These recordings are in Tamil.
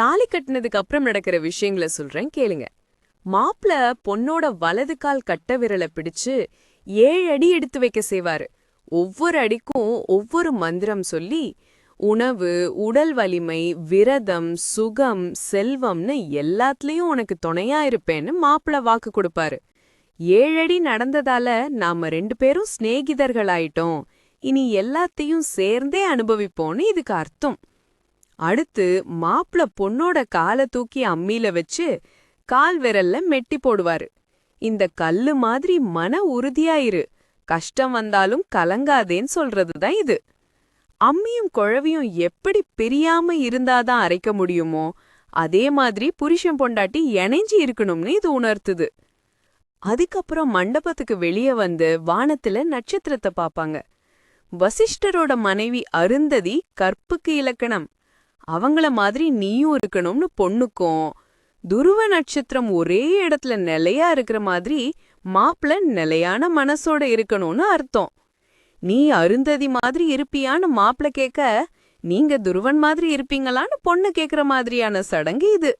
தாலி கட்டினதுக்கு அப்புறம் நடக்கிற விஷயங்களை சொல்றேன் கேளுங்க. மாப்பிள பொண்ணோட வலது கால் கட்ட விரலை பிடிச்சு ஏழு அடி எடுத்து வைக்க செய்வாரு. ஒவ்வொரு அடிக்கும் ஒவ்வொரு மந்திரம் சொல்லி உணவு உடல் வலிமை விரதம் சுகம் செல்வம்னு எல்லாத்துலயும் உனக்கு துணையா இருப்பேன்னு மாப்பிள வாக்கு கொடுப்பாரு. ஏழடி நடந்ததால நாம ரெண்டு பேரும் சிநேகிதர்களாயிட்டோம். இனி எல்லாத்தையும் சேர்ந்தே அனுபவிப்போம்னு இதுக்கு அர்த்தம். அடுத்து மாப்பிள பொண்ணோட காலை தூக்கி அம்மியில வச்சு கால் விரல்ல மெட்டி போடுவாரு. இந்த கல்லு மாதிரி மன உறுதியாயிரு. கஷ்டம் வந்தாலும் கலங்காதேன்னு சொல்றதுதான் இது. அம்மியும் குழவியும் எப்படி பிரியாம இருந்தாதான் அரைக்க முடியுமோ அதே மாதிரி புருஷன் பொண்டாட்டி இணைஞ்சு இருக்கணும்னு இது உணர்த்துது. அதுக்கப்புறம் மண்டபத்துக்கு வெளியே வந்து வானத்துல நட்சத்திரத்தை பாப்பாங்க வசிஷ்டரோட மனைவி அருந்ததி கற்புக்கு இலக்கணம். அவங்கள மாதிரி நீயும் இருக்கணும்னு பொண்ணுக்கும் துருவ நட்சத்திரம் ஒரே இடத்துல நிலையா இருக்கிற மாதிரி மாப்பிள நிலையான மனசோட இருக்கணும்னு அர்த்தம். நீ அருந்ததி மாதிரி இருப்பியான்னு மாப்பிள கேட்க நீங்க துருவன் மாதிரி இருப்பீங்களான்னு பொண்ணு கேக்குற மாதிரியான சடங்கு இது.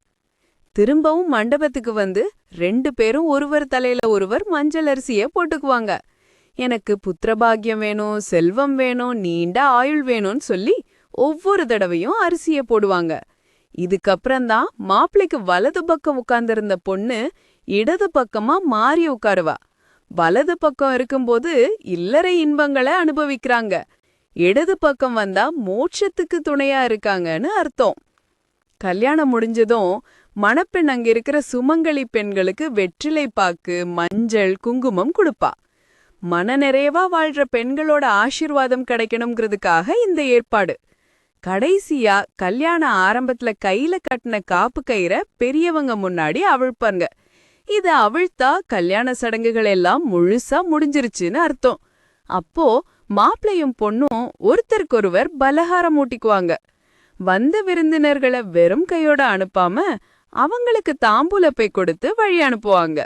திரும்பவும் மண்டபத்துக்கு வந்து ரெண்டு பேரும் ஒருவர் தலையில ஒருவர் மஞ்சள் அரிசிய போட்டுக்குவாங்க. எனக்கு புத்திரபாகியம் வேணும் செல்வம் வேணும் நீண்ட ஆயுள் வேணும்னு சொல்லி ஒவ்வொரு தடவையும் அரிசிய போடுவாங்க. இதுக்கப்புறம்தான் மாப்பிளைக்கு வலது பக்கம் உட்கார்ந்திருந்த பொண்ணு இடது பக்கமா மாறி உட்காருவா. வலது பக்கம் இருக்கும்போது இல்லறை இன்பங்களை அனுபவிக்கிறாங்க. இடது பக்கம் வந்தா மோட்சத்துக்கு துணையா இருக்காங்கன்னு அர்த்தம். கல்யாணம் முடிஞ்சதும் மணப்பெண் அங்க இருக்கிற சுமங்கலி பெண்களுக்கு வெற்றிலை பாக்கு மஞ்சள் குங்குமம் கொடுப்பா. மன நிறைவா வாழ்ற பெண்களோட ஆசீர்வாதம் கிடைக்கணுங்கிறதுக்காக இந்த ஏற்பாடு. கடைசியா கல்யாண ஆரம்பத்துல கையில கட்டின காப்பு கயிற பெரியவங்க முன்னாடி அவிழ்ப்பாங்க. இது அவிழ்த்தா கல்யாண சடங்குகள் எல்லாம் முழுசா முடிஞ்சிருச்சுன்னு அர்த்தம். அப்போ மாப்பிளையும் பொண்ணும் ஒருத்தருக்கொருவர் பலகாரம் ஊட்டிக்குவாங்க. வந்த விருந்தினர்களை வெறும் கையோட அனுப்பாம அவங்களுக்கு தாம்பூல பை கொடுத்து வழி அனுப்புவாங்க.